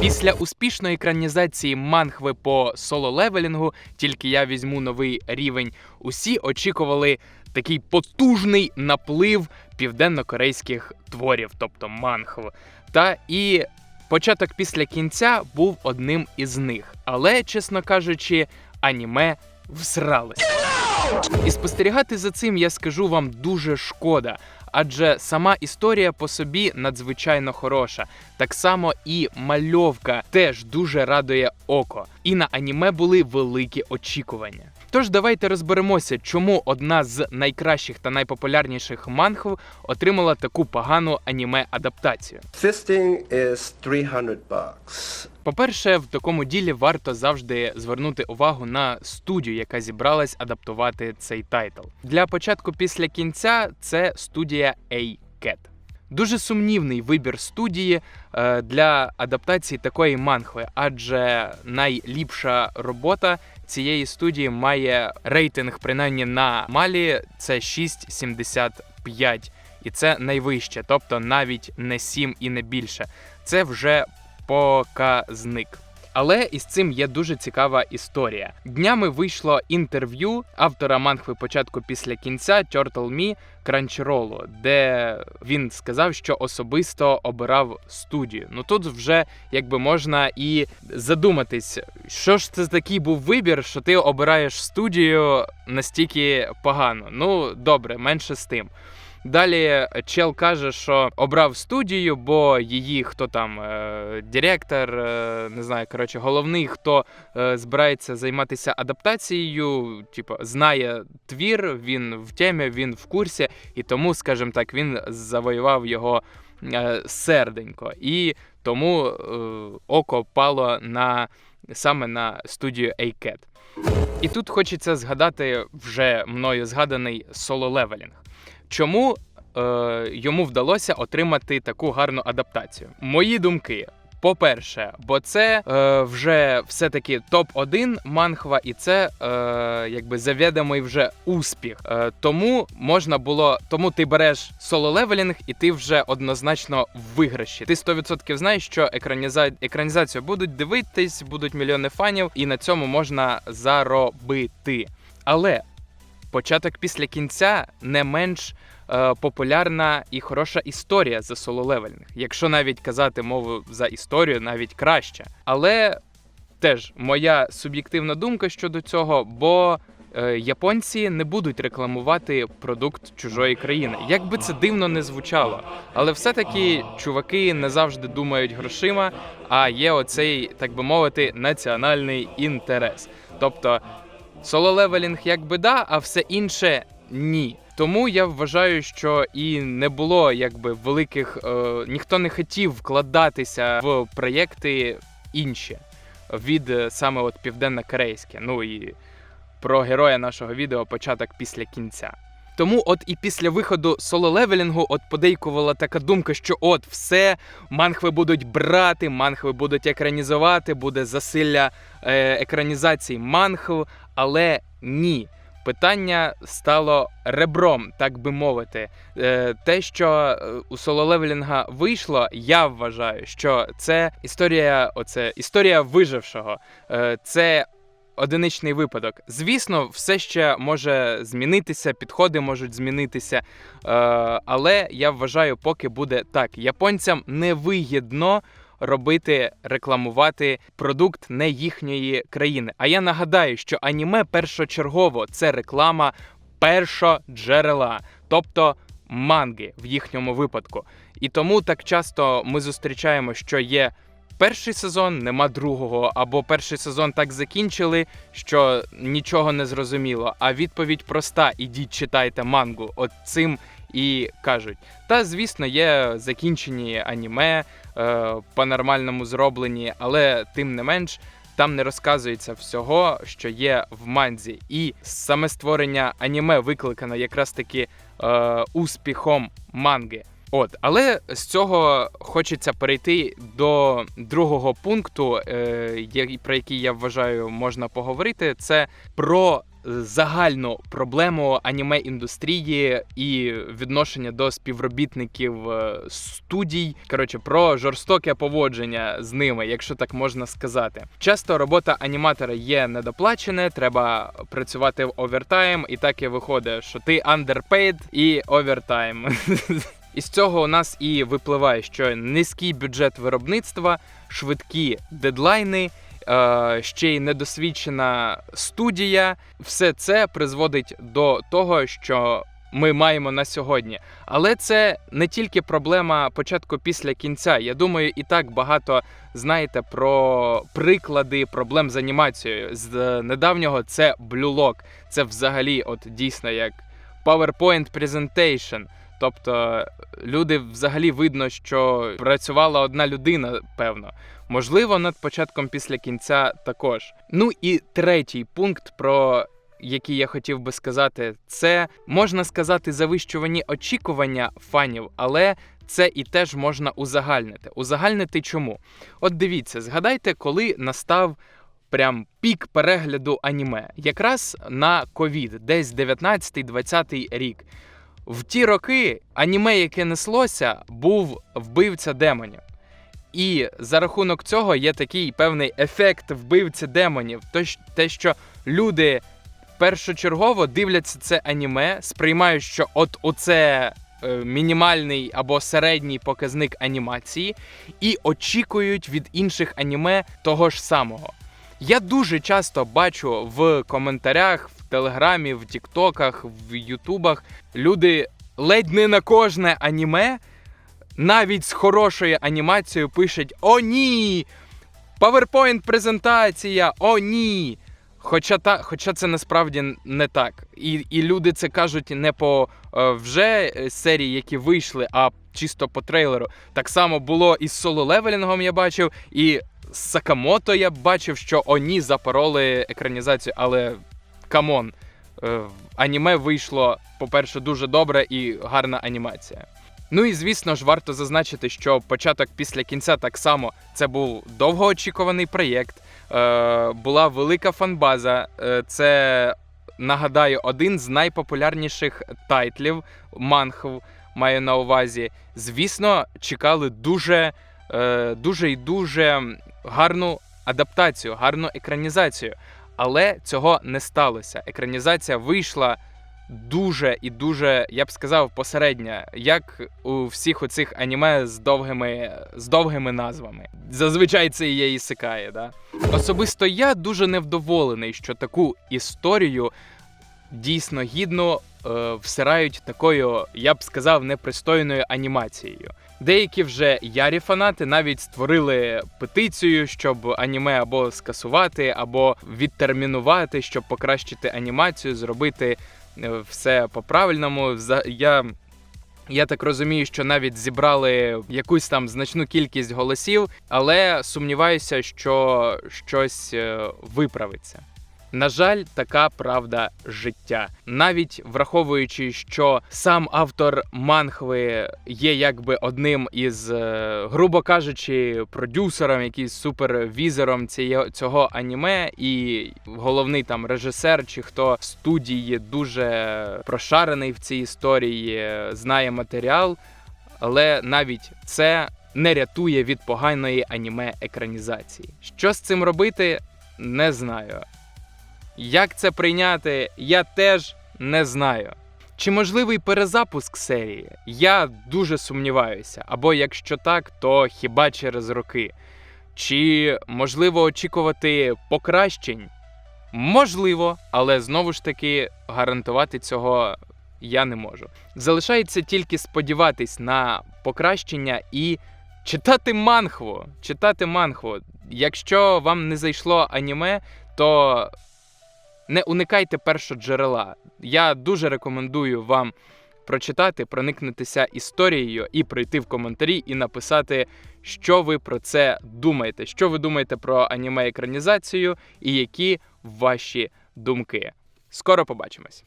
Після успішної екранізації манхви по соло-левелінгу, тільки я візьму новий рівень, усі очікували такий потужний наплив південно-корейських творів, тобто манхв. Та і початок після кінця був одним із них. Але, чесно кажучи, аніме всралися. І спостерігати за цим я скажу вам дуже шкода, адже сама історія по собі надзвичайно хороша. Так само і мальовка теж дуже радує око. І на аніме були великі очікування. Тож давайте розберемося, чому одна з найкращих та найпопулярніших манхв отримала таку погану аніме-адаптацію. Fisting is 300 bucks. По-перше, в такому ділі варто завжди звернути увагу на студію, яка зібралась адаптувати цей тайтл. Для початку після кінця це студія A-Cat. Дуже сумнівний вибір студії е, для адаптації такої манхви, адже найліпша робота цієї студії має рейтинг, принаймні на малі, це 6,75. І це найвище, тобто навіть не 7 і не більше. Це вже показник. Але із цим є дуже цікава історія. Днями вийшло інтерв'ю автора манхви початку після кінця Turtle Me Crunchyroll, де він сказав, що особисто обирав студію. Ну тут вже якби можна і задуматись, що ж це такий був вибір, що ти обираєш студію настільки погано. Ну добре, менше з тим. Далі чел каже, що обрав студію, бо її хто там е, директор, е, не знаю, коротше, головний, хто е, збирається займатися адаптацією, типу, знає твір, він в темі, він в курсі, і тому, скажімо так, він завоював його серденько. І тому е, око пало на саме на студію A-Cat. І тут хочеться згадати вже мною згаданий соло-левелінг. Чому е, йому вдалося отримати таку гарну адаптацію? Мої думки. По-перше, бо це е, вже все-таки топ-1 манхва, і це е, якби завідомий вже успіх. Е, тому можна було, тому ти береш соло-левелінг, і ти вже однозначно в виграші. Ти 100% знаєш, що екраніза... екранізацію будуть дивитись, будуть мільйони фанів, і на цьому можна заробити. Але початок після кінця не менш е, популярна і хороша історія за соло-левелінг. Якщо навіть казати мову за історію, навіть краще. Але теж моя суб'єктивна думка щодо цього, бо е, японці не будуть рекламувати продукт чужої країни. Як би це дивно не звучало, але все-таки чуваки не завжди думають грошима, а є оцей, так би мовити, національний інтерес. Тобто соло-левелінг якби да, а все інше ні. Тому я вважаю, що і не було якби великих, е, ніхто не хотів вкладатися в проєкти інші від е, саме от південно-корейське. Ну і про героя нашого відео початок після кінця. Тому, от і після виходу соло-левелінгу, от подейкувала така думка, що от все, манхви будуть брати, манхви будуть екранізувати, буде засилля е, екранізації манхв, але ні. Питання стало ребром, так би мовити. Е, те, що е, у соло-левелінга вийшло, я вважаю, що це історія, оце історія вижившого. Е, це одиничний випадок. Звісно, все ще може змінитися, підходи можуть змінитися. Але я вважаю, поки буде так. Японцям невигідно робити, рекламувати продукт не їхньої країни. А я нагадаю, що аніме першочергово це реклама першоджерела, тобто манги в їхньому випадку. І тому так часто ми зустрічаємо, що є. Перший сезон нема другого, або перший сезон так закінчили, що нічого не зрозуміло. А відповідь проста: ідіть читайте мангу. От цим і кажуть. Та звісно, є закінчені аніме по-нормальному зроблені, але тим не менш. Там не розказується всього, що є в манзі, і саме створення аніме викликано якраз таки е, успіхом манги. От, але з цього хочеться перейти до другого пункту, е, про який я вважаю можна поговорити. Це про загальну проблему аніме індустрії і відношення до співробітників е, студій. Коротше, про жорстоке поводження з ними, якщо так можна сказати. Часто робота аніматора є недоплачена, треба працювати в овертайм, і так і виходить, що ти underpaid і овертайм. Із цього у нас і випливає, що низький бюджет виробництва, швидкі дедлайни, ще й недосвідчена студія. Все це призводить до того, що ми маємо на сьогодні. Але це не тільки проблема початку після кінця. Я думаю, і так багато знаєте про приклади проблем з анімацією. З недавнього це Lock. Це взагалі, от дійсно як PowerPoint Presentation. Тобто люди взагалі видно, що працювала одна людина, певно. Можливо, над початком після кінця також. Ну і третій пункт, про який я хотів би сказати, це можна сказати завищувані очікування фанів, але це і теж можна узагальнити. Узагальнити чому? От дивіться, згадайте, коли настав прям пік перегляду аніме, якраз на ковід, десь 19-20 рік. В ті роки аніме, яке неслося, був вбивця демонів. І за рахунок цього є такий певний ефект вбивці демонів. Те, що люди першочергово дивляться це аніме, сприймають, що от оце е, мінімальний або середній показник анімації, і очікують від інших аніме того ж самого. Я дуже часто бачу в коментарях, Телеграмі, в Тіктоках, в Ютубах люди ледь не на кожне аніме, навіть з хорошою анімацією, пишуть: О, ні! PowerPoint презентація, о, ні! Хоча та, хоча це насправді не так. І, і люди це кажуть не по е, вже серії, які вийшли, а чисто по трейлеру. Так само було і з соло левелінгом я бачив, і з Сакамото я бачив, що оні запороли екранізацію, але камон, е, аніме вийшло, по-перше, дуже добре і гарна анімація. Ну і звісно ж, варто зазначити, що початок після кінця так само це був довгоочікуваний проєкт, е, була велика фанбаза. Е, це нагадаю, один з найпопулярніших тайтлів манхв маю на увазі. Звісно, чекали дуже, дуже і дуже гарну адаптацію, гарну екранізацію. Але цього не сталося. Екранізація вийшла дуже і дуже, я б сказав, посередня, як у всіх оцих аніме з довгими, з довгими назвами. Зазвичай це і є ісикає, да? Особисто я дуже невдоволений, що таку історію дійсно гідно е, всирають такою, я б сказав, непристойною анімацією. Деякі вже ярі фанати навіть створили петицію, щоб аніме або скасувати, або відтермінувати, щоб покращити анімацію, зробити е, все по-правильному. Вза- Я, я так розумію, що навіть зібрали якусь там значну кількість голосів, але сумніваюся, що щось е, виправиться. На жаль, така правда життя. Навіть враховуючи, що сам автор манхви є якби одним із, е, грубо кажучи, продюсером, якийсь супервізором цього аніме, і головний там режисер чи хто студії дуже прошарений в цій історії, е, знає матеріал, але навіть це не рятує від поганої аніме екранізації. Що з цим робити, не знаю. Як це прийняти, я теж не знаю. Чи можливий перезапуск серії? Я дуже сумніваюся. Або якщо так, то хіба через роки. Чи можливо очікувати покращень? Можливо, але знову ж таки гарантувати цього я не можу. Залишається тільки сподіватись на покращення і читати манхву. Читати манхву. Якщо вам не зайшло аніме, то не уникайте першоджерела. Я дуже рекомендую вам прочитати, проникнутися історією і прийти в коментарі і написати, що ви про це думаєте, що ви думаєте про аніме екранізацію і які ваші думки. Скоро побачимось.